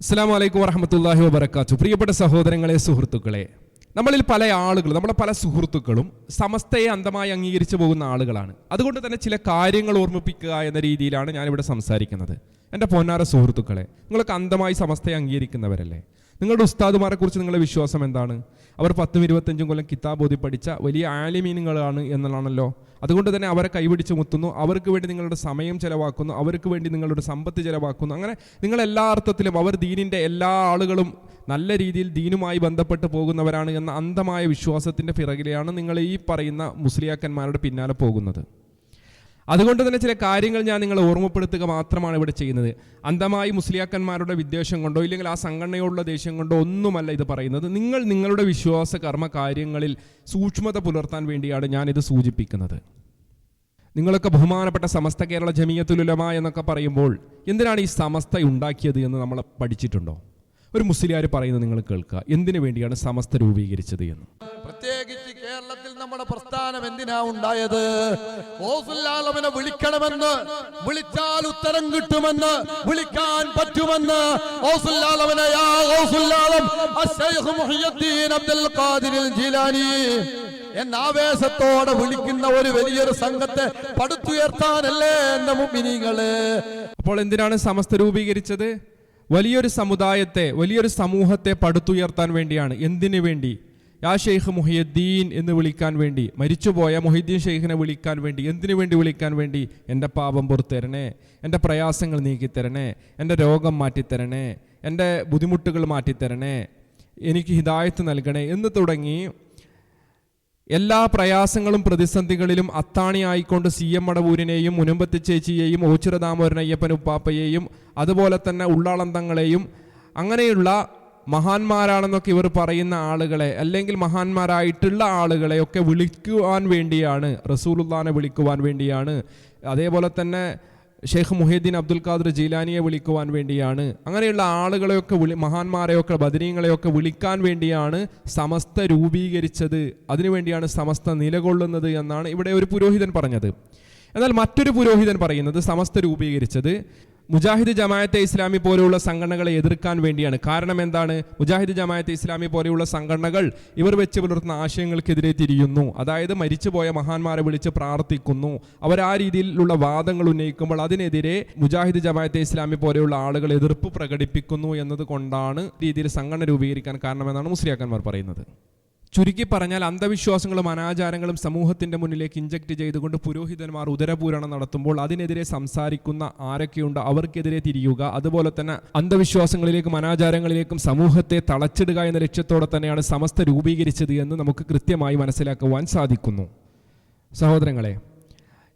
അസ്സാം വലൈക്കും വറഹമത്തല്ലാഹി വബർക്കാത്തു പ്രിയപ്പെട്ട സഹോദരങ്ങളെ സുഹൃത്തുക്കളെ നമ്മളിൽ പല ആളുകൾ നമ്മളെ പല സുഹൃത്തുക്കളും സമസ്തയെ അന്തമായി അംഗീകരിച്ചു പോകുന്ന ആളുകളാണ്. അതുകൊണ്ട് തന്നെ ചില കാര്യങ്ങൾ ഓർമ്മിപ്പിക്കുക എന്ന രീതിയിലാണ് ഞാനിവിടെ സംസാരിക്കുന്നത്. എന്റെ പൊന്നാര സുഹൃത്തുക്കളെ നിങ്ങളൊക്കെ അന്തമായി സമസ്തയെ അംഗീകരിക്കുന്നവരല്ലേ? നിങ്ങളുടെ ഉസ്താദുമാരെ കുറിച്ച് നിങ്ങളുടെ വിശ്വാസം എന്താണ്? അവർ പത്തും ഇരുപത്തഞ്ചും കൊല്ലം കിതാബ് ഓതി പഠിച്ച വലിയ ആലിമീനുകളാണ് എന്നുള്ളതാണല്ലോ. അതുകൊണ്ട് തന്നെ അവരെ കൈപിടിച്ച് മുത്തുന്നു. അവർക്ക് വേണ്ടി നിങ്ങളുടെ സമയം ചെലവാക്കുന്നു. അവർക്ക് വേണ്ടി നിങ്ങളുടെ സമ്പത്ത് ചെലവാക്കുന്നു. അങ്ങനെ നിങ്ങൾ എല്ലാ അർത്ഥത്തിലും അവർ ദീനിന്റെ എല്ലാ ആളുകളും നല്ല രീതിയിൽ ദീനുമായി ബന്ധപ്പെട്ട് പോകുന്നവരാണ് എന്ന അന്ധമായ വിശ്വാസത്തിന്റെ പിറകിലെയാണ് നിങ്ങൾ ഈ പറയുന്ന മുസ്ലിയാക്കന്മാരുടെ പിന്നാലെ പോകുന്നത്. അതുകൊണ്ട് തന്നെ ചില കാര്യങ്ങൾ ഞാൻ നിങ്ങളെ ഓർമ്മപ്പെടുത്തുക മാത്രമാണ് ഇവിടെ ചെയ്യുന്നത്. അന്തമായി മുസ്ലിയാക്കന്മാരുടെ വിദ്വേഷം കൊണ്ടോ ഇല്ലെങ്കിൽ ആ സംഘടനയോടുള്ള ദേഷ്യം കൊണ്ടോ ഒന്നുമല്ല ഇത് പറയുന്നത്. നിങ്ങൾ നിങ്ങളുടെ വിശ്വാസ കർമ്മ കാര്യങ്ങളിൽ സൂക്ഷ്മത പുലർത്താൻ വേണ്ടിയാണ് ഞാനിത് സൂചിപ്പിക്കുന്നത്. നിങ്ങളൊക്കെ ബഹുമാനപ്പെട്ട സമസ്ത കേരള ജമീയത്തുലുലമ എന്നൊക്കെ പറയുമ്പോൾ എന്തിനാണ് ഈ സമസ്ത ഉണ്ടാക്കിയത് എന്ന് നമ്മൾ പഠിച്ചിട്ടുണ്ടോ? ഒരു മുസ്ലിയാർ പറയുന്നത് നിങ്ങൾ കേൾക്കുക. എന്തിനു വേണ്ടിയാണ് സമസ്ത രൂപീകരിച്ചത് എന്ന്? പ്രത്യേകിച്ച് നമ്മുടെ പ്രസ്ഥാനം എന്തിനാ ഉണ്ടായത്? ഓസുല്ലാലമിനെ വിളിക്കണമെന്ന് വിളിച്ചാൽ ഉത്തരം കിട്ടുമെന്ന് വിളിക്കാൻ പറ്റുമെന്ന് ഓസുല്ലാലവനെ യാ മുഹിയുദ്ദീൻ അബ്ദുൽ ഖാദിർ ജീലാനി. എന്ന ആവേശത്തോടെ വിളിക്കുന്ന ഒരു വലിയൊരു സംഘത്തെ പടുത്തുയർത്താനല്ലേ എന്ന മുമ്പിനികൾ അപ്പോൾ എന്തിനാണ് സമസ്ത രൂപീകരിച്ചത്? വലിയൊരു സമുദായത്തെ വലിയൊരു സമൂഹത്തെ പടുത്തുയർത്താൻ വേണ്ടിയാണ്. എന്തിനു വേണ്ടി? യാ ഷെയ്ഖ് മുഹിയുദ്ദീൻ എന്ന് വിളിക്കാൻ വേണ്ടി മരിച്ചുപോയ മൊഹിദ്ദീൻ ഷെയ്ഖിനെ വിളിക്കാൻ വേണ്ടി എന്തിനു വേണ്ടി വിളിക്കാൻ വേണ്ടി എന്റെ പാപം പുറത്തരണേ എന്റെ പ്രയാസങ്ങൾ നീക്കിത്തരണേ എന്റെ രോഗം മാറ്റിത്തരണേ എന്റെ ബുദ്ധിമുട്ടുകൾ മാറ്റിത്തരണേ എനിക്ക് ഹിദായത്ത് നൽകണേ എന്ന് തുടങ്ങി എല്ലാ പ്രയാസങ്ങളും പ്രതിസന്ധികളിലും അത്താണിയായിക്കൊണ്ട് സി എം മടവൂരിനെയും മുനമ്പത്തി ചേച്ചിയെയും ഓച്ചിറദാമോരൻ അയ്യപ്പൻ ഉപ്പാപ്പയെയും അതുപോലെ തന്നെ ഉള്ളാളന്തങ്ങളെയും അങ്ങനെയുള്ള മഹാന്മാരാണെന്നൊക്കെ ഇവർ പറയുന്ന ആളുകളെ അല്ലെങ്കിൽ മഹാന്മാരായിട്ടുള്ള ആളുകളെ ഒക്കെ വിളിക്കുവാൻ വേണ്ടിയാണ് റസൂലുല്ലാനെ വിളിക്കുവാൻ വേണ്ടിയാണ്. അതേപോലെ തന്നെ ഷെയ്ഖ് മുഹീദ്ദീൻ അബ്ദുൽ ഖാദർ ജീലാനിയെ വിളിക്കുവാൻ വേണ്ടിയാണ്. അങ്ങനെയുള്ള ആളുകളെയൊക്കെ വിളി മഹാന്മാരെയൊക്കെ ബദരീങ്ങളെയൊക്കെ വിളിക്കാൻ വേണ്ടിയാണ് സമസ്ത രൂപീകരിച്ചത്. അതിനുവേണ്ടിയാണ് സമസ്ത നിലകൊള്ളുന്നത് എന്നാണ് ഇവിടെ ഒരു പുരോഹിതൻ പറഞ്ഞത്. എന്നാൽ മറ്റൊരു പുരോഹിതൻ പറയുന്നത് സമസ്ത രൂപീകരിച്ചത് മുജാഹിദ് ജമായത്തെ ഇസ്ലാമി പോലെയുള്ള സംഘടനകളെ എതിർക്കാൻ വേണ്ടിയാണ്. കാരണം എന്താണ്? മുജാഹിദ് ജമായത്തെ ഇസ്ലാമി പോലെയുള്ള സംഘടനകൾ ഇവർ വെച്ച് പുലർത്തുന്ന ആശയങ്ങൾക്കെതിരെ തിരിയുന്നു. അതായത് മരിച്ചുപോയ മഹാന്മാരെ വിളിച്ച് പ്രാർത്ഥിക്കുന്നു. അവർ ആ രീതിയിലുള്ള വാദങ്ങൾ ഉന്നയിക്കുമ്പോൾ അതിനെതിരെ മുജാഹിദ് ജമായത്തെ ഇസ്ലാമി പോലെയുള്ള ആളുകൾ എതിർപ്പ് പ്രകടിപ്പിക്കുന്നു എന്നതുകൊണ്ടാണ് രീതിയിൽ സംഘടന രൂപീകരിക്കാൻ കാരണമെന്നാണ് മുസ്ലിയാക്കന്മാർ പറയുന്നത്. ചുരുക്കി പറഞ്ഞാൽ അന്ധവിശ്വാസങ്ങളും അനാചാരങ്ങളും സമൂഹത്തിന്റെ മുന്നിലേക്ക് ഇഞ്ചക്ട് ചെയ്തുകൊണ്ട് പുരോഹിതന്മാർ ഉദരപൂരണം നടത്തുമ്പോൾ അതിനെതിരെ സംസാരിക്കുന്ന ആരൊക്കെയുണ്ട് അവർക്കെതിരെ തിരിയുക. അതുപോലെ തന്നെ അന്ധവിശ്വാസങ്ങളിലേക്കും അനാചാരങ്ങളിലേക്കും സമൂഹത്തെ തളച്ചിടുക എന്ന ലക്ഷ്യത്തോടെ തന്നെയാണ് സമസ്ത രൂപീകരിച്ചത് എന്ന് നമുക്ക് കൃത്യമായി മനസ്സിലാക്കുവാൻ സാധിക്കുന്നു. സഹോദരങ്ങളെ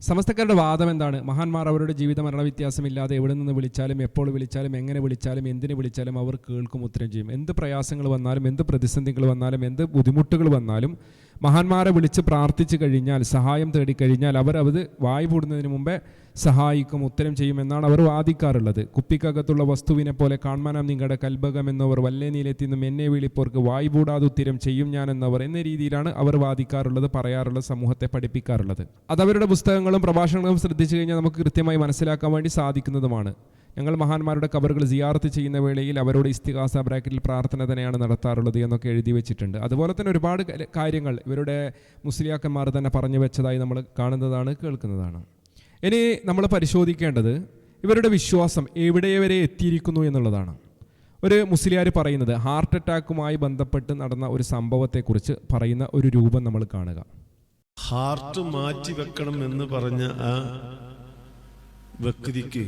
സമസ്തക്കാരുടെ വാദം എന്താണ്? മഹാന്മാർ അവരുടെ ജീവിത മരണ വ്യത്യാസമില്ലാതെ എവിടെ നിന്ന് വിളിച്ചാലും എപ്പോൾ വിളിച്ചാലും എങ്ങനെ വിളിച്ചാലും എന്തിനു വിളിച്ചാലും അവർ കേൾക്കും ഉത്തരം ചെയ്യും. എന്ത് പ്രയാസങ്ങൾ വന്നാലും എന്ത് പ്രതിസന്ധികൾ വന്നാലും എന്ത് ബുദ്ധിമുട്ടുകൾ വന്നാലും മഹാന്മാരെ വിളിച്ച് പ്രാർത്ഥിച്ചു കഴിഞ്ഞാൽ സഹായം തേടിക്കഴിഞ്ഞാൽ അവർ അത് വായ് പൂടുന്നതിന് മുമ്പേ സഹായിക്കും ഉത്തരം ചെയ്യുമെന്നാണ് അവർ വാദിക്കാറുള്ളത്. കുപ്പിക്കകത്തുള്ള വസ്തുവിനെ പോലെ കാൺമാനാം നിങ്ങളുടെ കൽഭകം എന്നവർ വല്ലേ നീലെത്തിന്നും എന്നെ വിളിപ്പോർക്ക് വായ് പൂടാതെ ഉത്തരം ചെയ്യും ഞാൻ എന്നവർ എന്ന രീതിയിലാണ് അവർ വാദിക്കാറുള്ളത് പറയാറുള്ള സമൂഹത്തെ പഠിപ്പിക്കാറുള്ളത്. അത് അവരുടെ പുസ്തകങ്ങളും പ്രഭാഷണങ്ങളും ശ്രദ്ധിച്ചു കഴിഞ്ഞാൽ നമുക്ക് കൃത്യമായി മനസ്സിലാക്കാൻ വേണ്ടി സാധിക്കുന്നതുമാണ്. ഞങ്ങൾ മഹാന്മാരുടെ കബറുകൾ സിയാർത്ത് ചെയ്യുന്ന വേളയിൽ അവരോട് ഇസ്തിഹാസ ബ്രാക്കറ്റിൽ പ്രാർത്ഥന തന്നെയാണ് നടത്താറുള്ളത് എന്നൊക്കെ എഴുതി വെച്ചിട്ടുണ്ട്. അതുപോലെ തന്നെ ഒരുപാട് കാര്യങ്ങൾ ഇവരുടെ മുസ്ലിയാക്കന്മാർ തന്നെ പറഞ്ഞു വെച്ചതായി നമ്മൾ കാണുന്നതാണ് കേൾക്കുന്നതാണ്. ഇനി നമ്മൾ പരിശോധിക്കേണ്ടത് ഇവരുടെ വിശ്വാസം എവിടെ വരെ എത്തിയിരിക്കുന്നു എന്നുള്ളതാണ്. ഒരു മുസ്ലിയാർ പറയുന്നത് ഹാർട്ട് അറ്റാക്കുമായി ബന്ധപ്പെട്ട് നടന്ന ഒരു സംഭവത്തെക്കുറിച്ച് പറയുന്ന ഒരു രൂപം നമ്മൾ കാണുക. ഹാർട്ട് മാറ്റി വെക്കണം എന്ന് പറഞ്ഞ ആ വ്യക്തിക്ക്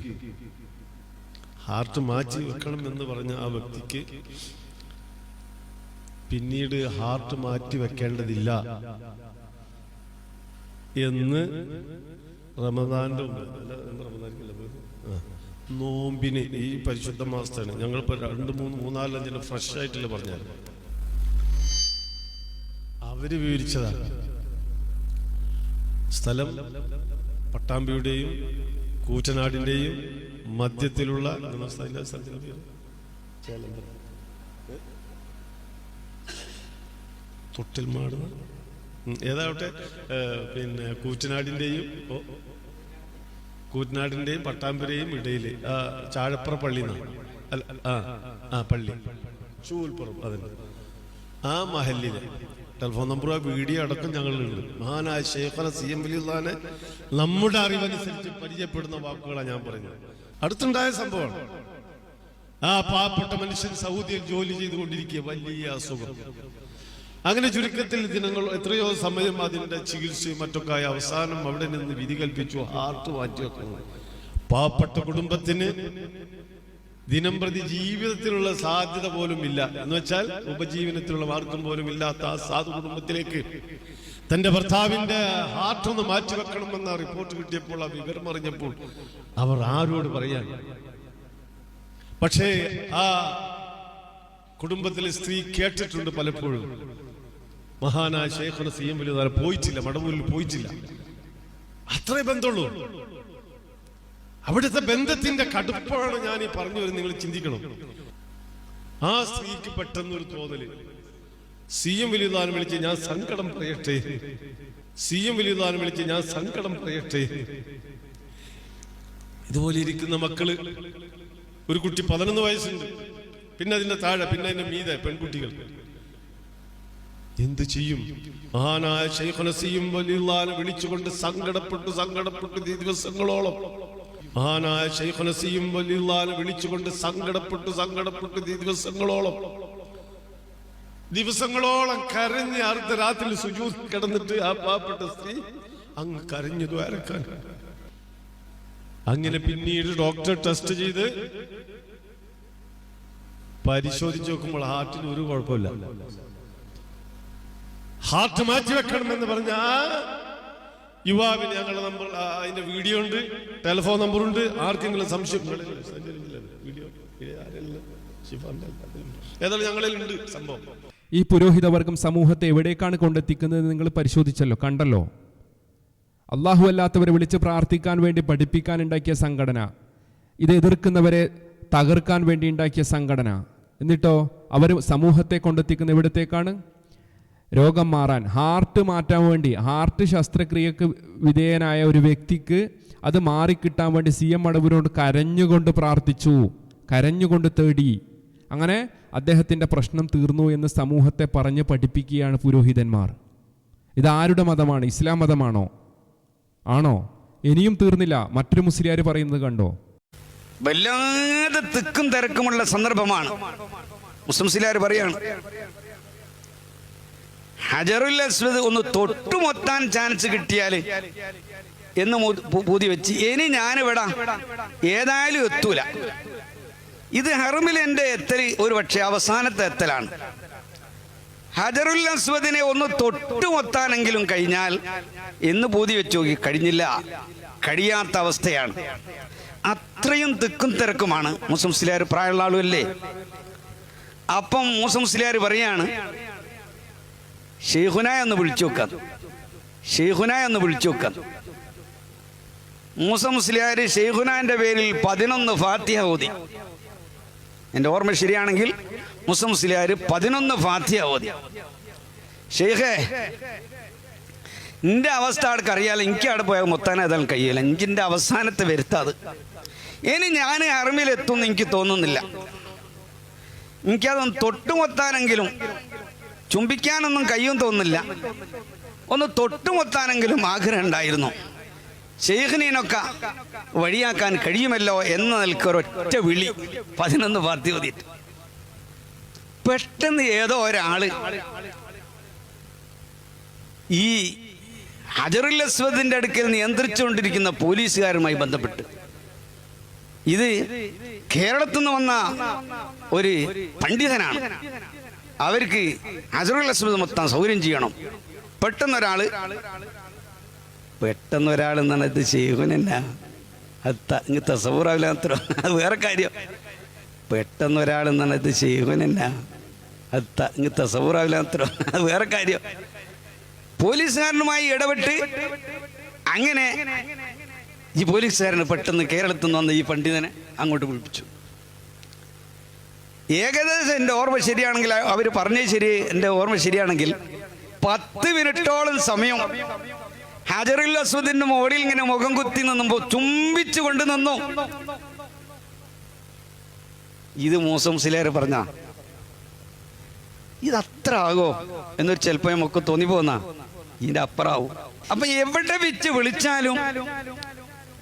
ഹാർട്ട് മാറ്റി വെക്കണം എന്ന് പറഞ്ഞ ആ വ്യക്തിക്ക് പിന്നീട് ഹാർട്ട് മാറ്റി വെക്കേണ്ടതില്ല എന്ന് റമദാന്റെ ഉണ്ട്. നോമ്പിന് ഈ പരിശുദ്ധ മാസത്താണ്. ഞങ്ങളിപ്പോ രണ്ട് മൂന്ന് മൂന്നാലഞ്ചിന് ഫ്രഷ് ആയിട്ടില്ല പറഞ്ഞാൽ അവർ വിവരിച്ചതാണ് സ്ഥലം പട്ടാമ്പിയുടെയും കൂറ്റനാടിന്റെയും മധ്യത്തിലുള്ള തൊട്ടിൽ സ്ഥലത്തിന്റെ ഏതാവട്ടെ? പിന്നെ കൂറ്റനാടിന്റെയും കൂറ്റനാടിന്റെയും പട്ടാമ്പിയുടെയും ആ ചാഴപ്പുറ പള്ളി ആ ആ പള്ളി. ചൂൽപ്പുറം അതിന്. ആ മഹല്ലിന് ടെലിഫോൺ നമ്പർ ആ വീഡിയോ അടക്കം ഞങ്ങളുണ്ട് മഹാനായ ഷേഖന സി എം വലിയുള്ളാനെ നമ്മുടെ അറിവനുസരിച്ച് പരിചയപ്പെടുന്ന വാക്കുകളാണ് ഞാൻ പറഞ്ഞത്. അടുത്തുണ്ടായ സംഭവമാണ്. ആ പാവപ്പെട്ട മനുഷ്യൻ സൗദിയിൽ ജോലി ചെയ്തുകൊണ്ടിരിക്കുക വലിയ അസുഖം. അങ്ങനെ ചുരുക്കത്തിൽ ദിനങ്ങൾ എത്രയോ സമയം അതിന്റെ ചികിത്സയും മറ്റൊക്കെ അവസാനം അവിടെ നിന്ന് വിധി കൽപ്പിച്ചു ഹാർട്ട് മാറ്റിയൊക്കെ പാവപ്പെട്ട കുടുംബത്തിന് ദിനം പ്രതി ജീവിതത്തിലുള്ള സാധ്യത പോലും ഇല്ല. എന്ന് വെച്ചാൽ ഉപജീവനത്തിലുള്ള മാർഗം പോലും ഇല്ലാത്ത ആ സാധു കുടുംബത്തിലേക്ക് തന്റെ ഭർത്താവിന്റെ ഹാർട്ട് ഒന്ന് മാറ്റിവെക്കണമെന്ന റിപ്പോർട്ട് കിട്ടിയപ്പോൾ ആ വിവരം അറിഞ്ഞപ്പോൾ അവർ ആരോട് പറയാൻ? പക്ഷേ ആ കുടുംബത്തിലെ സ്ത്രീ കേട്ടിട്ടുണ്ട് പലപ്പോഴും. മഹാനായ ശേഖർ സി എം വലിയ പോയിട്ടില്ല മടവൂരിൽ പോയിട്ടില്ല. അത്രേ ബന്ധമുള്ളൂ. അവിടുത്തെ ബന്ധത്തിന്റെ കടുപ്പാണ് ഞാൻ ഈ പറഞ്ഞു വരുന്നത് നിങ്ങൾ ചിന്തിക്കണം. ആ സ്ത്രീക്ക് പെട്ടെന്ന് ഒരു തോന്നൽ. സി എം വലിയതാനം വിളിച്ച് ഞാൻ സങ്കടം പറയട്ടെ. സി എം വലിയതാനം വിളിച്ച് ഞാൻ സങ്കടം പറയട്ടെ. ഇതുപോലെ ഇരിക്കുന്ന മക്കൾ. ഒരു കുട്ടി പതിനൊന്ന് വയസ്സുണ്ട്. പിന്നെ അതിന്റെ താഴെ പിന്നെ അതിന്റെ മീതെ പെൺകുട്ടികൾ. എന്ത് ചെയ്യും? മഹാനായ നസീം വലിയുള്ളാനെ വിളിച്ചുകൊണ്ട് സങ്കടപ്പെട്ടു സങ്കടപ്പെട്ടു ദിവസങ്ങളോളം. മഹാനായ ശൈഖനസിയും വലിയുള്ളാനെ വിളിച്ചുകൊണ്ട് സങ്കടപ്പെട്ടു സങ്കടപ്പെട്ടു ദിവസങ്ങളോളം. ദിവസങ്ങളോളം കരഞ്ഞ് അർദ്ധരാത്രി സുജൂ കിടന്നിട്ട് ആ പാവപ്പെട്ട സ്ത്രീ അങ്ങ് കരഞ്ഞു ദ്വാരക്കാൻ. അങ്ങനെ പിന്നീട് ഡോക്ടർ ടെസ്റ്റ് ചെയ്ത് പരിശോധിച്ച് നോക്കുമ്പോൾ ഹാർട്ടിന് ഒരു കുഴപ്പമില്ല. ഹാർട്ട് മാറ്റി വെക്കണമെന്ന് പറഞ്ഞ ആ യുവാവിന് ഞങ്ങളുടെ നമ്പർ അതിന്റെ വീഡിയോ ഉണ്ട് ടെലിഫോൺ നമ്പർ ഉണ്ട് ആർക്കെങ്കിലും സംശയം ഏതായാലും ഞങ്ങളിൽ ഉണ്ട് സംഭവം. ഈ പുരോഹിതവർഗം സമൂഹത്തെ എവിടേക്കാണ് കൊണ്ടെത്തിക്കുന്നത് നിങ്ങൾ പരിശോധിച്ചല്ലോ കണ്ടല്ലോ. അള്ളാഹു അല്ലാത്തവരെ വിളിച്ച് പ്രാർത്ഥിക്കാൻ വേണ്ടി പഠിപ്പിക്കാൻ ഉണ്ടാക്കിയ സംഘടന ഇത് എതിർക്കുന്നവരെ തകർക്കാൻ വേണ്ടി ഉണ്ടാക്കിയ സംഘടന. എന്നിട്ടോ അവർ സമൂഹത്തെ കൊണ്ടെത്തിക്കുന്ന എവിടത്തേക്കാണ്? രോഗം മാറാൻ ഹാർട്ട് മാറ്റാൻ വേണ്ടി ഹാർട്ട് ശസ്ത്രക്രിയക്ക് വിധേയനായ ഒരു വ്യക്തിക്ക് അത് മാറിക്കിട്ടാൻ വേണ്ടി സി എം അടവൂരോട് കരഞ്ഞുകൊണ്ട് പ്രാർത്ഥിച്ചു കരഞ്ഞുകൊണ്ട് തേടി. അങ്ങനെ അദ്ദേഹത്തിന്റെ പ്രശ്നം തീർന്നു എന്ന് സമൂഹത്തെ പറഞ്ഞ് പഠിപ്പിക്കുകയാണ് പുരോഹിതന്മാർ. ഇതാരുടെ മതമാണ്? ഇസ്ലാം മതമാണോ? ആണോ? ഇനിയും തീർന്നില്ല. മറ്റൊരു മുസ്ലിയാർ പറയുന്നത് കണ്ടോ? വല്ലാതെ തിക്കും തിരക്കുമുള്ള സന്ദർഭമാണ്. മുസ്ലിംസിലാർ പറയാണ് ഹജറുൽ ഒന്ന് തൊട്ടുമൊത്താൻ ചാൻസ് കിട്ടിയാൽ എന്ന് പൂതി വെച്ച്. ഇനി ഞാൻ വിടാം ഏതായാലും എത്തൂല. ഇത് ഹെറുമിൽ എന്റെ എത്തൽ ഒരു പക്ഷേ അവസാനത്തെ എത്തലാണ്. ഹജറുൽ അസ്വദിനെ ഒന്ന് തൊട്ടുമൊത്താനെങ്കിലും കഴിഞ്ഞാൽ എന്ന് പൂതി വെച്ച് നോക്കി കഴിഞ്ഞില്ല. കഴിയാത്ത അവസ്ഥയാണ്. അത്രയും തിക്കും തിരക്കുമാണ് മുസ്ലിംസിലാർ പ്രായമുള്ള ആളുമല്ലേ അപ്പം മുസ്ലിംസിലാർ പറയാണ് ഷെയ്ഖുന എന്ന് വിളിച്ചു നോക്കാം. ഷെയ്ഖുന എന്ന് വിളിച്ചു നോക്കാം. മൂസ മുസ്ലിയാർ ഷെയ്ഖുനാന്റെ പേരിൽ പതിനൊന്ന് ഫാത്തിഹ ഓതി. എന്റെ ഓർമ്മ ശരിയാണെങ്കിൽ മൂസ മുസ്ലിയാർ പതിനൊന്ന് ഫാത്തിഹ ഓതി. ഷെയ്ഖേ എന്റെ അവസ്ഥ ആൾക്ക് അറിയാലോ? എനിക്ക് അവിടെ പോയാൽ മൊത്താനെ ഏതായാലും കഴിയില്ല എനിക്കിന്റെ അവസാനത്തെ വരുത്താത്. ഇനി ഞാൻ അറമിലെത്തുമെന്ന് എനിക്ക് തോന്നുന്നില്ല. എനിക്കതൊന്ന് തൊട്ടുമൊത്താനെങ്കിലും ചുംബിക്കാനൊന്നും കയ്യും തോന്നില്ല ഒന്ന് തൊട്ടുമൊത്താനെങ്കിലും ആഗ്രഹം ഉണ്ടായിരുന്നു. ഷെയ്ഖിനൊക്കെ വഴിയാക്കാൻ കഴിയുമല്ലോ എന്ന് നിൽക്കൊരൊറ്റ വിളി പതിനൊന്ന് പാർട്ടി മതിയിട്ട് പെട്ടെന്ന് ഏതോ ഒരാൾ ഈ ഹജറുൽ അസ്വദിന്റെ അടുക്കൽ നിയന്ത്രിച്ചുകൊണ്ടിരിക്കുന്ന പോലീസുകാരുമായി ബന്ധപ്പെട്ട്. ഇത് കേരളത്തിൽ നിന്ന് വന്ന ഒരു പണ്ഡിതനാണ്. അവർക്ക് ഹജറുൽ അസ്മത് മൊത്തം സൗകര്യം ചെയ്യണം. പെട്ടെന്നൊരാൾ പെട്ടെന്നൊരാൾ എന്നാണ് ഇത് ചെയ്യുവനല്ല അത് ഇങ്ങ് തസവൂറാവില്ല അത്ര അത് വേറെ കാര്യം. പെട്ടെന്നൊരാൾ എന്നാണ് ഇത് ചെയ്യുവനല്ല അത് ഇങ്ങ് തസവൂറാവില്ല അത്ര അത് വേറെ കാര്യം. പോലീസുകാരനുമായി ഇടപെട്ട് അങ്ങനെ ഈ പോലീസുകാരന് പെട്ടെന്ന് കേരളത്തിൽ നിന്ന് വന്ന ഈ പണ്ഡിതനെ അങ്ങോട്ട് വിളിപ്പിച്ചു. ഏകദേശം എന്റെ ഓർമ്മ ശരിയാണെങ്കിൽ അവർ പറഞ്ഞത് ശരി എന്റെ ഓർമ്മ ശരിയാണെങ്കിൽ പത്ത് മിനിറ്റോളം സമയം ഹജറുൽ അസ്വദിന്റെ മോഡിൽ ഇങ്ങനെ മുഖം കുത്തി നിന്നുമ്പോ ചുംബിച്ചു കൊണ്ട് നിന്നു. ഇത് മൂസം സിലേർ പറഞ്ഞ ഇത് അത്ര ആകോ? എന്നൊരു ചിലപ്പോൾ നമുക്ക് തോന്നിപ്പോന്ന ഇതിന്റെ അപ്പുറാവും. അപ്പൊ എവിടെ വെച്ച് വിളിച്ചാലും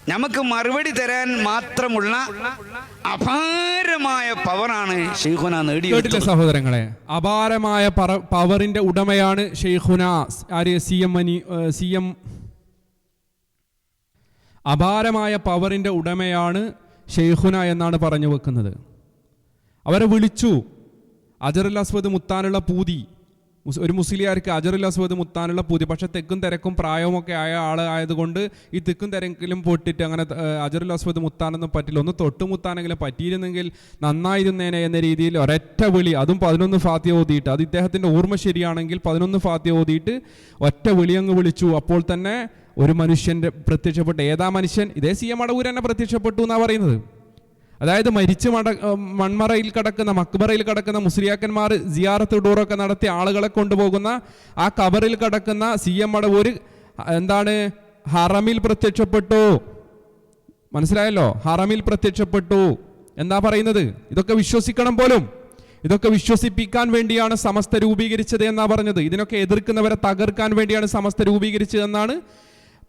നമുക്ക് മറുപടി തരാൻ മാത്രമുള്ള അപാരമായ പവറാണ് ഷെയ്ഖുന നേടിയെടുത്തത് സഹോദരങ്ങളെ? അപാരമായ പവറിന്റെ ഉടമയാണ് ഷെയ്ഖുന ആര്? C M Mani C M അപാരമായ പവറിന്റെ ഉടമയാണ് ഷെയ്ഖുന എന്നാണ് പറഞ്ഞു വെക്കുന്നത്. അവരെ വിളിച്ചു. അജറുൽ അസ്വദ് മുത്താനുള്ള പൂതി. ഒരു മുസ്ലിയാർക്ക് അജറുൽ അസ്വദ് മുത്താനുള്ള പൂതി. പക്ഷെ തെക്കും തിരക്കും പ്രായവുമൊക്കെ ആയ ആൾ ആയതുകൊണ്ട് ഈ തെക്കും തിരക്കിലും പൊട്ടിട്ട് അങ്ങനെ അജറുൽ അസ്വദ് മുത്താനൊന്നും പറ്റില്ല. ഒന്ന് തൊട്ട് മുത്താനെങ്കിലും പറ്റിയിരുന്നെങ്കിൽ നന്നായിരുന്നേനെ എന്ന രീതിയിൽ ഒരൊറ്റ വിളി അതും പതിനൊന്ന് ഫാത്തിയ ഓതിയിട്ട്. അത് ഇദ്ദേഹത്തിന്റെ ഓർമ്മ ശരിയാണെങ്കിൽ പതിനൊന്ന് ഫാത്തിയ ഓതിയിട്ട് ഒറ്റ വിളി അങ്ങ് വിളിച്ചു. അപ്പോൾ തന്നെ ഒരു മനുഷ്യന്റെ പ്രത്യക്ഷപ്പെട്ടു ഏതാ മനുഷ്യൻ? ഇതേ സി എം അടവൂർ തന്നെ പ്രത്യക്ഷപ്പെട്ടു എന്നാണ് പറയുന്നത്. അതായത് മരിച്ചു മട മൺമറയിൽ കിടക്കുന്ന മക്ബറയിൽ കിടക്കുന്ന മുസ്ലിയാക്കന്മാർ സിയാറത്ത് ടൂറൊക്കെ നടത്തി ആളുകളെ കൊണ്ടുപോകുന്ന ആ കബറിൽ കിടക്കുന്ന സി എം മട ഒരു എന്താണ് ഹറമിൽ പ്രത്യക്ഷപ്പെട്ടു. മനസ്സിലായല്ലോ? ഹറമിൽ പ്രത്യക്ഷപ്പെട്ടു. എന്താ പറയുന്നത്? ഇതൊക്കെ വിശ്വസിക്കണം പോലും. ഇതൊക്കെ വിശ്വസിപ്പിക്കാൻ വേണ്ടിയാണ് സമസ്ത രൂപീകരിച്ചത് എന്നാ പറഞ്ഞത്. ഇതിനൊക്കെ എതിർക്കുന്നവരെ തകർക്കാൻ വേണ്ടിയാണ് സമസ്ത രൂപീകരിച്ചതെന്നാണ്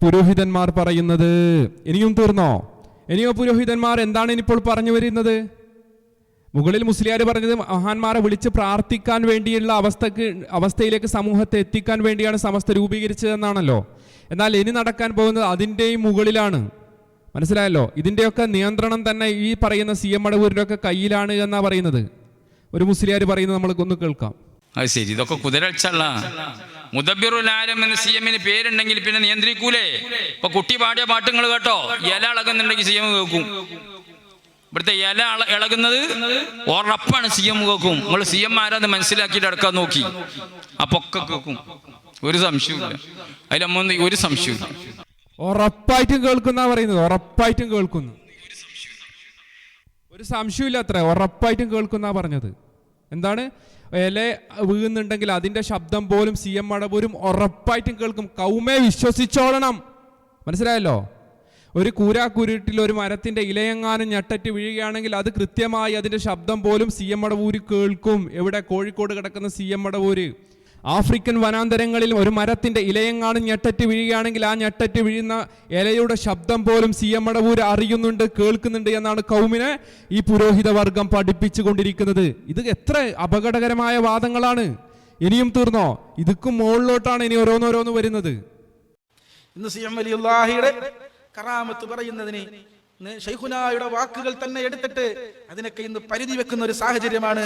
പുരോഹിതന്മാർ പറയുന്നത്. ഇനിയും തീർന്നോ? ഇനിയോ പുരോഹിതന്മാർ എന്താണ് ഇനിയിപ്പോൾ പറഞ്ഞു വരുന്നത്? മുകളിൽ മുസ്ലിയാർ പറഞ്ഞത് മഹാന്മാരെ വിളിച്ച് പ്രാർത്ഥിക്കാൻ വേണ്ടിയുള്ള അവസ്ഥക്ക് അവസ്ഥയിലേക്ക് സമൂഹത്തെ എത്തിക്കാൻ വേണ്ടിയാണ് സമസ്ത രൂപീകരിച്ചതെന്നാണല്ലോ. എന്നാൽ ഇനി നടക്കാൻ പോകുന്നത് അതിന്റെയും മുകളിലാണ്. മനസ്സിലായല്ലോ? ഇതിന്റെയൊക്കെ നിയന്ത്രണം തന്നെ ഈ പറയുന്ന സി എം അടവൂരിന്റെ ഒക്കെ കയ്യിലാണ് എന്നാണ് പറയുന്നത്. ഒരു മുസ്ലിയാർ പറയുന്നത് നമ്മൾക്കൊന്ന് കേൾക്കാം. അത് ശരി. ഇതൊക്കെ കുതിരച്ചള്ള മുദബിറുൽ ആലം എന്ന് സി എമ്മിന് പേരുണ്ടെങ്കിൽ പിന്നെ നിയന്ത്രിക്കൂലേ? ഇപ്പൊ കുട്ടി പാടിയ പാട്ടുകൾ കേട്ടോ. ഇല ഇളകുന്നുണ്ടെങ്കിൽ സി എം കേൾക്കും. ഇവിടുത്തെ ഇല ഇളകുന്നത് ഉറപ്പാണ് സി എം കേൾക്കും. നിങ്ങൾ സി എം ആരാന്ന് മനസ്സിലാക്കിയിട്ട് അടക്കാൻ നോക്കി. അപ്പൊക്കെ കേൾക്കും. ഒരു സംശയമില്ല അതിലമ്മ ഒരു സംശയമില്ല ഉറപ്പായിട്ടും കേൾക്കുന്ന പറയുന്നത്. ഉറപ്പായിട്ടും കേൾക്കുന്നു. ഒരു സംശയമില്ല അത്ര ഉറപ്പായിട്ടും കേൾക്കുന്ന പറഞ്ഞത്. എന്താണ്? ഇല വീഴുന്നുണ്ടെങ്കിൽ അതിന്റെ ശബ്ദം പോലും സി എം മടപൂരും ഉറപ്പായിട്ടും കേൾക്കും. കൗമേ വിശ്വസിച്ചോളണം. മനസ്സിലായല്ലോ? ഒരു കൂരാക്കുരുട്ടിൽ ഒരു മരത്തിന്റെ ഇലയെങ്ങാനും ഞെട്ടറ്റ് വീഴുകയാണെങ്കിൽ അത് കൃത്യമായി അതിന്റെ ശബ്ദം പോലും സി എം മടവൂര് കേൾക്കും. എവിടെ? കോഴിക്കോട് കിടക്കുന്ന സി എം മടവൂര്. ആഫ്രിക്കൻ വനാന്തരങ്ങളിൽ ഒരു മരത്തിന്റെ ഇലയെങ്ങാനും ഞെട്ടറ്റ് വീഴുകയാണെങ്കിൽ ആ ഞെട്ടറ്റ് വീഴുന്ന ഇലയുടെ ശബ്ദം പോലും സി എം അറിയുന്നുണ്ട് കേൾക്കുന്നുണ്ട് എന്നാണ് കൗമിനെ ഈ പുരോഹിത വർഗം പഠിപ്പിച്ചു കൊണ്ടിരിക്കുന്നത് ഇത് എത്ര അപകടകരമായ വാദങ്ങളാണ്. ഇനിയും തീർന്നോ? ഇതുക്കും മുകളിലോട്ടാണ് ഇനി ഓരോന്നോരോന്ന് വരുന്നത്. ഇന്ന് സി എം വലിയുള്ളാഹിയുടെ കറാമത്ത് പറയുന്നതിന് ഷെയ്ഖുനായുടെ വാക്കുകൾ തന്നെ എടുത്തിട്ട് അതിനൊക്കെ ഇന്ന് പരിധി വെക്കുന്ന ഒരു സാഹചര്യമാണ്.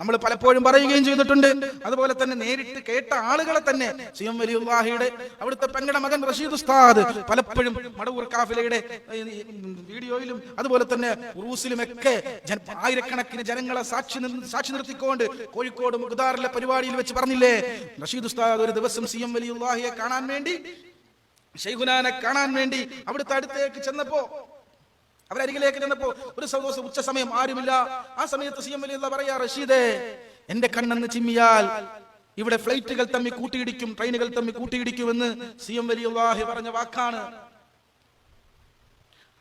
നമ്മൾ പലപ്പോഴും പറയുകയും ചെയ്തിട്ടുണ്ട്. അതുപോലെ തന്നെ നേരിട്ട് കേട്ട ആളുകളെ തന്നെ സിയം വലിയുള്ളാഹിയുടെ അവിടുത്തെ പെങ്ങളുടെ മകൻ റഷീദ് ഉസ്താദ് പലപ്പോഴും മടവൂർ കാഫിലയുടെ വീഡിയോയിലും അതുപോലെ തന്നെ ഒക്കെ ആയിരക്കണക്കിന് ജനങ്ങളെ സാക്ഷി സാക്ഷി നിർത്തിക്കൊണ്ട് കോഴിക്കോട് മുഖദാറിലെ പരിപാടിയിൽ വെച്ച് പറഞ്ഞില്ലേ? റഷീദ് ഉസ്താദ് ഒരു ദിവസം സി എം വലിയുള്ളാഹിയെ കാണാൻ വേണ്ടി ഷെയ്ഖുനാനെ കാണാൻ വേണ്ടി അവിടുത്തെ അടുത്തേക്ക് ചെന്നപ്പോ അവരരികിലേക്ക് ചെന്നപ്പോ ഒരു ദിവസം ഉച്ച സമയം ആരുമില്ല. ആ സമയത്ത് സി എം വലിയ പറയാ റഷീദേ എന്റെ കണ്ണെന്ന് ചിമ്മിയാൽ ഇവിടെ ഫ്ലൈറ്റുകൾ തമ്മിൽ കൂട്ടിയിടിക്കും ട്രെയിനുകൾ തമ്മിൽ കൂട്ടിയിടിക്കുമെന്ന് സി എം വലിയുള്ളാഹി പറഞ്ഞ വാക്കാണ്.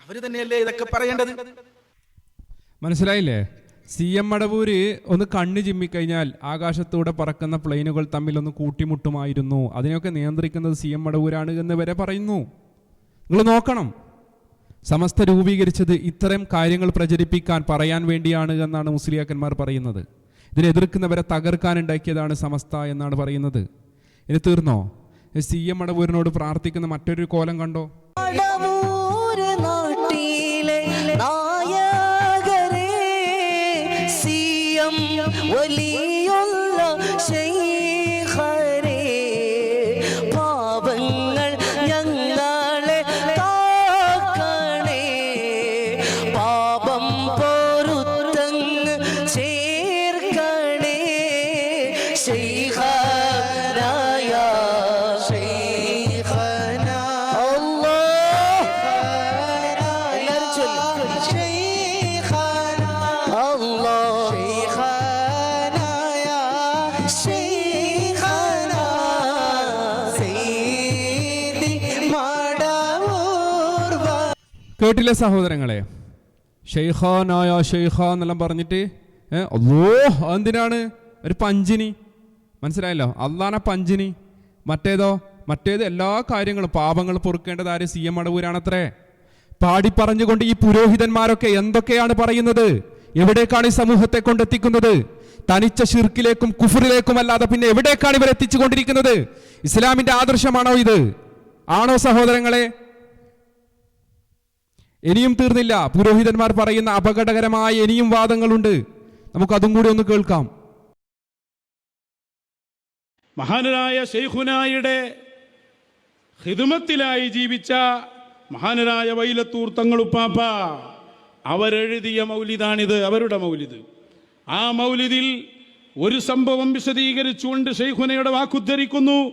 അവർ തന്നെയല്ലേ ഇതൊക്കെ പറയേണ്ടത്? മനസ്സിലായില്ലേ? സി എം മടവൂര് ഒന്ന് കണ്ണ് ചിമ്മിക്കഴിഞ്ഞാൽ ആകാശത്തൂടെ പറക്കുന്ന പ്ലെയിനുകൾ തമ്മിൽ ഒന്ന് കൂട്ടിമുട്ടുമായിരുന്നു. അതിനെയൊക്കെ നിയന്ത്രിക്കുന്നത് സി എം മടവൂരാണ് എന്ന് വരെ പറയുന്നു. നിങ്ങൾ നോക്കണം. സമസ്ത രൂപീകരിച്ചത് ഇത്തരം കാര്യങ്ങൾ പ്രചരിപ്പിക്കാൻ പറയാൻ വേണ്ടിയാണ് എന്നാണ് മുസ്ലിയാക്കന്മാർ പറയുന്നത്. ഇതിനെ എതിർക്കുന്നവരെ തകർക്കാൻ ഉണ്ടാക്കിയതാണ് സമസ്ത എന്നാണ് പറയുന്നത്. ഇനി തീർന്നോ? സി എം അടവൂരിനോട് പ്രാർത്ഥിക്കുന്ന മറ്റൊരു കോലം കണ്ടോ? കേട്ടില്ലേ സഹോദരങ്ങളെ? ഷെയ്ഖാനായ ഷെയ്ഖ എന്നെല്ലാം പറഞ്ഞിട്ട് അല്ലോ എന്തിനാണ് ഒരു പഞ്ചിനി. മനസ്സിലായല്ലോ? അള്ളാന പഞ്ചിനി. മറ്റേതോ മറ്റേത് എല്ലാ കാര്യങ്ങളും പാപങ്ങൾ പൊറുക്കേണ്ടത് ആര്? സി എം അടവൂരാണത്രേ. പാടി പറഞ്ഞുകൊണ്ട് ഈ പുരോഹിതന്മാരൊക്കെ എന്തൊക്കെയാണ് പറയുന്നത്? എവിടേക്കാണ് ഈ സമൂഹത്തെ കൊണ്ടെത്തിക്കുന്നത്? തനിച്ച ഷിർക്കിലേക്കും കുഫറിലേക്കും അല്ലാതെ പിന്നെ എവിടേക്കാണ് ഇവർ എത്തിച്ചുകൊണ്ടിരിക്കുന്നത്? ഇസ്ലാമിന്റെ ആദർശമാണോ ഇത്? ആണോ സഹോദരങ്ങളെ? ഇനിയും തീർന്നില്ല. പുരോഹിതന്മാർ പറയുന്ന അപകടകരമായ ഇനിയും വാദങ്ങളുണ്ട്. നമുക്കതും കൂടി ഒന്ന് കേൾക്കാം. മഹാനരായ ഷെയ്ഖുനായുടെ ഹിദുമത്തിലായി ജീവിച്ച മഹാനരായ വൈലത്തൂർ തങ്ങളുപ്പാപ്പ അവരെഴുതിയ മൗലിദാണിത് അവരുടെ മൗലിദ്. ആ മൗലിദിൽ ഒരു സംഭവം വിശദീകരിച്ചുകൊണ്ട് ഷെയ്ഖുനയുടെ വാക്കുദ്ധരിക്കുന്നു.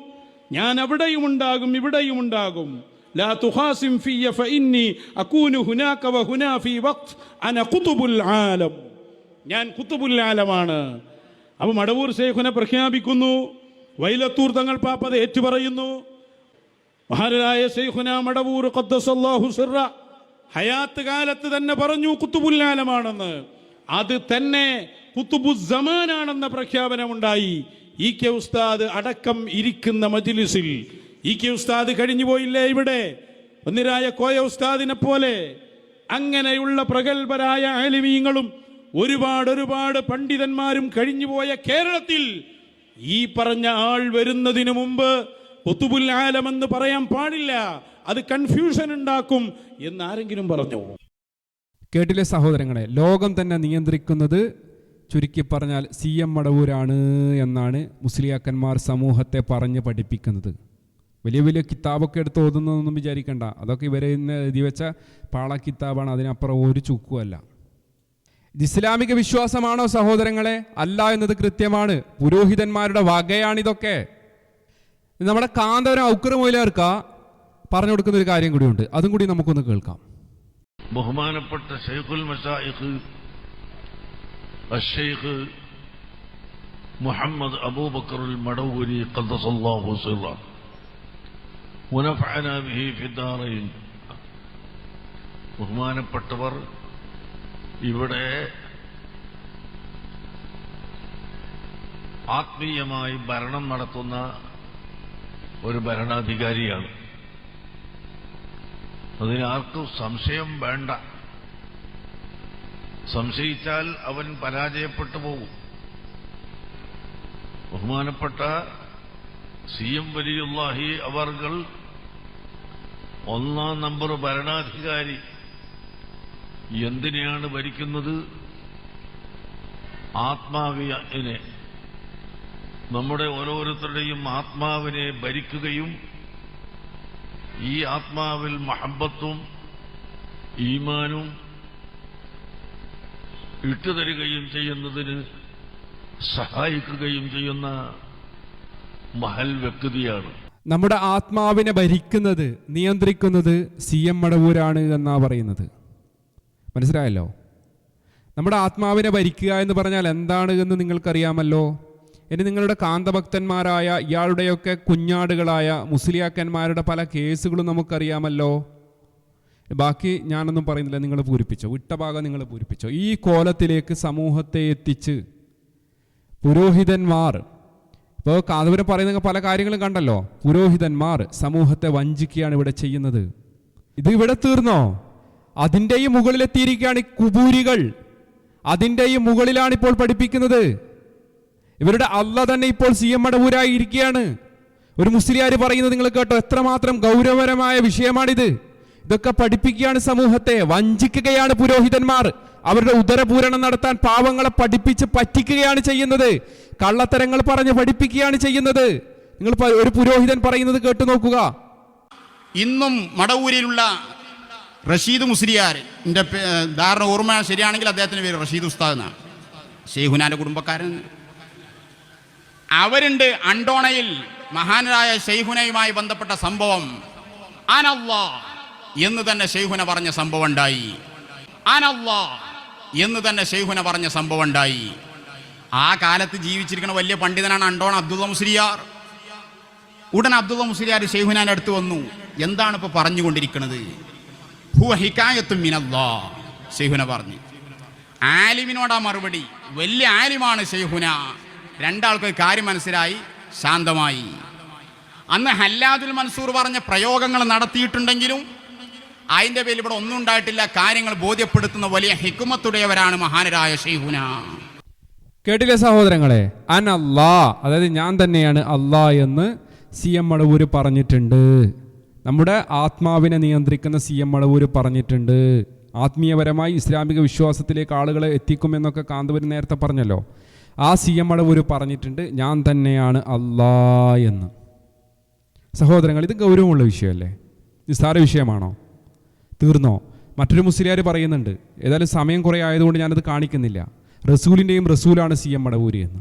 ഞാൻ അവിടെയും ഉണ്ടാകും ഇവിടെയും ഉണ്ടാകും ലാ تخاصم ഫിയ ഫഇന്നി അകൂനു ഹുനാക وهنا ഫീ വഖ്ത് അന ഖുതുബുൽ ആലം ഞാൻ ആലമാണ് അപ്പോൾ മടവൂർ ശേഖുനെ പ്രഖ്യാപിക്കുന്നു. വൈലത്തൂർ തങ്ങൾ പാപ്പത് ഏറ്റുപറയുന്നു. മഹാനായ ഷെയ്ഖുന മടവൂർ ഖദ്ദസല്ലാഹു സിറ ഹയാത്ത് കാലത്ത് തന്നെ പറഞ്ഞു കുത്തുബുല്ലാലമാണെന്ന് അത് തന്നെ കുത്തുബുസമാനാണെന്ന പ്രഖ്യാപനമുണ്ടായി. ഇ കെ ഉസ്താദ് അടക്കം ഇരിക്കുന്ന മജിലിസിൽ ഇ കെ ഉസ്താദ് കഴിഞ്ഞു പോയില്ലേ ഇവിടെ? ഒന്നിരായ കോയ ഉസ്താദിനെ പോലെ അങ്ങനെയുള്ള പ്രഗത്ഭരായ ആലിമീങ്ങളും ഒരുപാട് ഒരുപാട് പണ്ഡിതന്മാരും കഴിഞ്ഞുപോയ കേരളത്തിൽ ഈ പറഞ്ഞ ആൾ വരുന്നതിന് മുമ്പ് ഒത്തുപുല്ലാലമെന്ന് പറയാൻ പാടില്ല. അത് കൺഫ്യൂഷൻ ഉണ്ടാക്കും എന്ന് ആരെങ്കിലും പറഞ്ഞു? കേട്ടിലെ സഹോദരങ്ങളെ ലോകം തന്നെ നിയന്ത്രിക്കുന്നത് ചുരുക്കി പറഞ്ഞാൽ സി എം മടവൂരാണ് എന്നാണ് മുസ്ലിയാക്കന്മാർ സമൂഹത്തെ പറഞ്ഞ് പഠിപ്പിക്കുന്നത്. വലിയ വലിയ കിതാബൊക്കെ എടുത്ത് ഓതുന്നതൊന്നും വിചാരിക്കണ്ട. അതൊക്കെ ഇവരെ ഇന്ന് എഴുതി വെച്ച പാള കിതാബാണ്. അതിനപ്പുറം ഒരു ചുക്കുമല്ല ഇത് ഇസ്ലാമിക വിശ്വാസമാണോ സഹോദരങ്ങളെ? അല്ല എന്നത് കൃത്യമാണ്. പുരോഹിതന്മാരുടെ വകയാണിതൊക്കെ. നമ്മുടെ കാന്തവരം ഔക്കർ മൊയിലേർക്ക പറഞ്ഞു കൊടുക്കുന്ന ഒരു കാര്യം കൂടിയുണ്ട്. അതും കൂടി നമുക്കൊന്ന് കേൾക്കാം. ബഹുമാനപ്പെട്ട ഷെയ്ഖുൽ മഷായിഖ് മുഹമ്മദ് അബൂബക്കറുൽ മടവൂരി ഖദ്ദസല്ലാഹു മുനഫന ബിഹിഫിദ്ദാറയിൽ ബഹുമാനപ്പെട്ടവർ ഇവിടെ ആത്മീയമായി ഭരണം നടത്തുന്ന ഒരു ഭരണാധികാരിയാണ്. അതിനാർക്കും സംശയം വേണ്ട. സംശയിച്ചാൽ അവൻ പരാജയപ്പെട്ടു പോകും. ബഹുമാനപ്പെട്ട സി എം വലിയുല്ലാഹി അവർകൾ ഒന്നാം നമ്പർ ഭരണാധികാരി എന്തിനെയാണ് ഭരിക്കുന്നത്? ആത്മാവിനെ നമ്മുടെ ഓരോരുത്തരുടെയും ആത്മാവിനെ ഭരിക്കുകയും ഈ ആത്മാവിൽ മഹബത്തും ഈമാനും ഇട്ടുതരികയും ചെയ്യുന്നതിന് സഹായിക്കുകയും ചെയ്യുന്ന മഹൽ വ്യക്തിയാണ്. നമ്മുടെ ആത്മാവിനെ ഭരിക്കുന്നത് നിയന്ത്രിക്കുന്നത് സി എം മടവൂരാണ് എന്നാണ് പറയുന്നത്. മനസ്സിലായല്ലോ? നമ്മുടെ ആത്മാവിനെ ഭരിക്കുക എന്ന് പറഞ്ഞാൽ എന്താണ് എന്ന് നിങ്ങൾക്കറിയാമല്ലോ? ഇനി നിങ്ങളുടെ കാന്തഭക്തന്മാരായ ഇയാളുടെയൊക്കെ കുഞ്ഞാടുകളായ മുസ്ലിയാക്കന്മാരുടെ പല കേസുകളും നമുക്കറിയാമല്ലോ. ബാക്കി ഞാനൊന്നും പറയുന്നില്ല നിങ്ങൾ പൂരിപ്പിച്ചോ. വിട്ട ഭാഗം നിങ്ങൾ പൂരിപ്പിച്ചോ. ഈ കോലത്തിലേക്ക് സമൂഹത്തെ എത്തിച്ച് പുരോഹിതന്മാർ ഇപ്പോൾ കാതപുരം പറയുന്ന പല കാര്യങ്ങളും കണ്ടല്ലോ. പുരോഹിതന്മാർ സമൂഹത്തെ വഞ്ചിക്കുകയാണ് ഇവിടെ ചെയ്യുന്നത്. ഇത് ഇവിടെ തീർന്നോ? അതിന്റെയും മുകളിലെത്തിയിരിക്കുകയാണ് ഈ കുബൂരികൾ. അതിന്റെയും മുകളിലാണ് ഇപ്പോൾ പഠിപ്പിക്കുന്നത്. ഇവരുടെ അല്ല തന്നെ ഇപ്പോൾ സി എം മടവൂരായി ഇരിക്കുകയാണ്. ഒരു മുസ്ലിയാർ പറയുന്നത് നിങ്ങൾ കേട്ടോ എത്രമാത്രം ഗൗരവപരമായ വിഷയമാണിത്. ഇതൊക്കെ പഠിപ്പിക്കുകയാണ് സമൂഹത്തെ വഞ്ചിക്കുകയാണ് പുരോഹിതന്മാർ. അവരുടെ ഉദരപൂരണം നടത്താൻ പാവങ്ങളെ പഠിപ്പിച്ച് പറ്റിക്കുകയാണ് ചെയ്യുന്നത്. കള്ളത്തരങ്ങൾ പറഞ്ഞ് പഠിപ്പിക്കുകയാണ് ചെയ്യുന്നത്. നിങ്ങൾ ഒരു പുരോഹിതൻ പറയുന്നത് കേട്ടു നോക്കുക. ഇന്നും മടവൂരിലുള്ള റഷീദ് മുസ്ലിയാർ എന്റെ ധാരണ ഓർമ്മ ശരിയാണെങ്കിൽ അദ്ദേഹത്തിന്റെ പേര് റഷീദ് ഉസ്താദ് എന്നാണ്. ഷെയ്ഹുനാന്റെ കുടുംബക്കാരൻ. അവരുണ്ട് അണ്ടോണയിൽ മഹാനരായ ഷെയ്ഹുനയുമായി ബന്ധപ്പെട്ട സംഭവം. അനല്ലാ എന്ന് തന്നെ ഷെയ്ഹുന പറഞ്ഞ സംഭവം ഉണ്ടായി. അനല്ലാ എന്ന് തന്നെ ഷെയ്ഹുന പറഞ്ഞ സംഭവം ഉണ്ടായി. ആ കാലത്ത് ജീവിച്ചിരിക്കുന്ന വലിയ പണ്ഡിതനാണ് അണ്ടോൺ അബ്ദുള്ള മുസ്ലിയാർ. ഉടൻ അബ്ദുള്ള മുസ്ലിയാർ ഷെയ്ഹുനാൻ അടുത്ത് വന്നു. എന്താണ് ഇപ്പോൾ പറഞ്ഞുകൊണ്ടിരിക്കുന്നത്? ഹുവ ഷെയ്ഖുന പറഞ്ഞു. ആലിമിനോടാ മറുപടി. വലിയ ആലിമാണ് ഷെയ്ഹുന രണ്ടാൾക്ക് കാര്യം മനസ്സിലായി ശാന്തമായി. അന്ന് ഹല്ലാദുൽ മൻസൂർ പറഞ്ഞ പ്രയോഗങ്ങൾ നടത്തിയിട്ടുണ്ടെങ്കിലും അതിന്റെ പേരിൽ ഇവിടെ ഒന്നും ഉണ്ടായിട്ടില്ല. കാര്യങ്ങൾ ബോധ്യപ്പെടുത്തുന്ന വലിയ ഹിക്കുമത്തുടയവരാണ് മഹാനരായ ഷെയ്ഖുന. കേട്ടില്ലേ സഹോദരങ്ങളെ? അൻ അല്ലാ അതായത് ഞാൻ തന്നെയാണ് അല്ലാ എന്ന് സി എം അളവൂര് പറഞ്ഞിട്ടുണ്ട്. നമ്മുടെ ആത്മാവിനെ നിയന്ത്രിക്കുന്ന സി എം അളവൂര് പറഞ്ഞിട്ടുണ്ട്. ആത്മീയപരമായി ഇസ്ലാമിക വിശ്വാസത്തിലേക്ക് ആളുകളെ എത്തിക്കുമെന്നൊക്കെ കാന്തപുരി നേരത്തെ പറഞ്ഞല്ലോ. ആ സി എം അളവൂര് പറഞ്ഞിട്ടുണ്ട് ഞാൻ തന്നെയാണ് അല്ലാ എന്ന്. സഹോദരങ്ങൾ ഇത് ഗൗരവമുള്ള വിഷയമല്ലേ? നിസ്സാര വിഷയമാണോ? തീർന്നോ? മറ്റൊരു മുസ്ലിയാർ പറയുന്നുണ്ട് ഏതായാലും സമയം കുറേ ആയതുകൊണ്ട് ഞാനത് കാണിക്കുന്നില്ല. റസൂലിന്റെയും റസൂലാണ് സി എം മടവൂരി എന്ന്.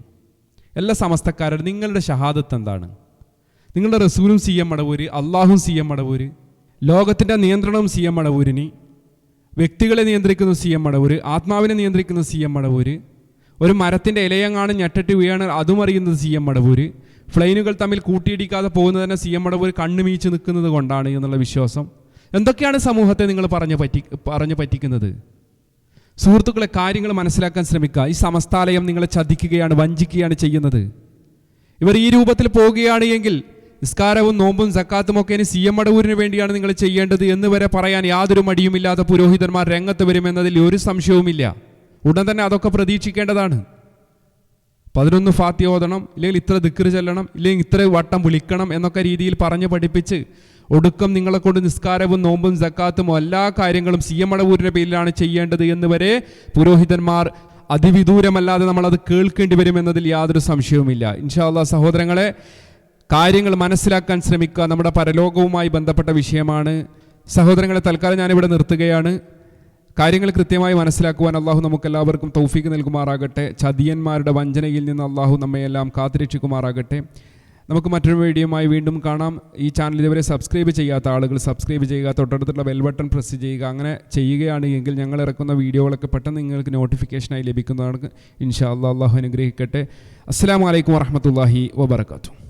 എല്ലാ സമസ്തക്കാരും നിങ്ങളുടെ ഷഹാദത്ത് എന്താണ്? നിങ്ങളുടെ റസൂലും സി എം മടവൂര് അള്ളാഹും സി എം മടവൂര് ലോകത്തിന്റെ നിയന്ത്രണവും സി എം മടവൂരിനി വ്യക്തികളെ നിയന്ത്രിക്കുന്ന സി എം മടവൂര് ആത്മാവിനെ നിയന്ത്രിക്കുന്ന സി എം മടവൂര് ഒരു മരത്തിന്റെ ഇലയങ്ങാണ് ഞെട്ടിട്ട് വീഴാണ് അതും അറിയുന്നത് സി എം മടവൂര് ഫ്ലൈനുകൾ തമ്മിൽ കൂട്ടിയിടിക്കാതെ പോകുന്നത് തന്നെ സി എം മടവൂര് കണ്ണുമീച്ച് നിൽക്കുന്നത് കൊണ്ടാണ് എന്നുള്ള വിശ്വാസം. എന്തൊക്കെയാണ് സമൂഹത്തെ നിങ്ങൾ പറഞ്ഞു പറ്റി പറഞ്ഞു പറ്റിക്കുന്നത്? സുഹൃത്തുക്കളെ കാര്യങ്ങൾ മനസ്സിലാക്കാൻ ശ്രമിക്കുക. ഈ സമസ്താലയം നിങ്ങളെ ചതിക്കുകയാണ് വഞ്ചിക്കുകയാണ് ചെയ്യുന്നത്. ഇവർ ഈ രൂപത്തിൽ പോവുകയാണ് എങ്കിൽ നിസ്കാരവും നോമ്പും സക്കാത്തും ഒക്കെ സി എം അടവൂരിന് വേണ്ടിയാണ് നിങ്ങൾ ചെയ്യേണ്ടത് എന്ന് വരെ പറയാൻ യാതൊരു മടിയുമില്ലാത്ത പുരോഹിതന്മാർ രംഗത്ത് വരുമെന്നതിൽ ഒരു സംശയവുമില്ല. ഉടൻ തന്നെ അതൊക്കെ പ്രതീക്ഷിക്കേണ്ടതാണ്. പതിനൊന്ന് ഫാത്തി ഓതണം ഇല്ലെങ്കിൽ ഇത്ര ദിക്കറ് ചെല്ലണം ഇല്ലെങ്കിൽ ഇത്ര വട്ടം വിളിക്കണം എന്നൊക്കെ രീതിയിൽ പറഞ്ഞ് പഠിപ്പിച്ച് ഒടുക്കം നിങ്ങളെ കൊണ്ട് നിസ്കാരവും നോമ്പും സക്കാത്തും എല്ലാ കാര്യങ്ങളും സി എം അളവൂരിന്റെ പേരിലാണ് ചെയ്യേണ്ടത് എന്ന് വരെ പുരോഹിതന്മാർ അതിവിദൂരമല്ലാതെ നമ്മളത് കേൾക്കേണ്ടി വരുമെന്നതിൽ യാതൊരു സംശയവുമില്ല. ഇൻഷാല്ല സഹോദരങ്ങളെ കാര്യങ്ങൾ മനസ്സിലാക്കാൻ ശ്രമിക്കുക നമ്മുടെ പരലോകവുമായി ബന്ധപ്പെട്ട വിഷയമാണ്. സഹോദരങ്ങളെ തൽക്കാലം ഞാനിവിടെ നിർത്തുകയാണ്. കാര്യങ്ങൾ കൃത്യമായി മനസ്സിലാക്കുവാൻ അള്ളാഹു നമുക്കെല്ലാവർക്കും തൗഫീക്ക് നൽകുമാറാകട്ടെ. ചതിയന്മാരുടെ വഞ്ചനയിൽ നിന്ന് അള്ളാഹു നമ്മയെല്ലാം കാത്തുരക്ഷിക്കുമാറാകട്ടെ. നമുക്ക് മറ്റൊരു വീഡിയോയുമായി വീണ്ടും കാണാം. ഈ ചാനൽ ഇതുവരെ സബ്സ്ക്രൈബ് ചെയ്യാത്ത ആളുകൾ സബ്സ്ക്രൈബ് ചെയ്യുക തൊട്ടടുത്തുള്ള ബെൽ ബട്ടൺ പ്രസ് ചെയ്യുക അങ്ങനെ ചെയ്യുകയാണെങ്കിൽ ഞങ്ങൾ ഇറക്കുന്ന വീഡിയോകളൊക്കെ പെട്ടെന്ന് നിങ്ങൾക്ക് നോട്ടിഫിക്കേഷനായി ലഭിക്കുന്നതാണ്. ഇൻഷാ അള്ളാഹു അനുഗ്രഹിക്കട്ടെ. അസ്സാം വലൈക്കും വാഹമത്തല്ലാഹി വബർക്കാത്തു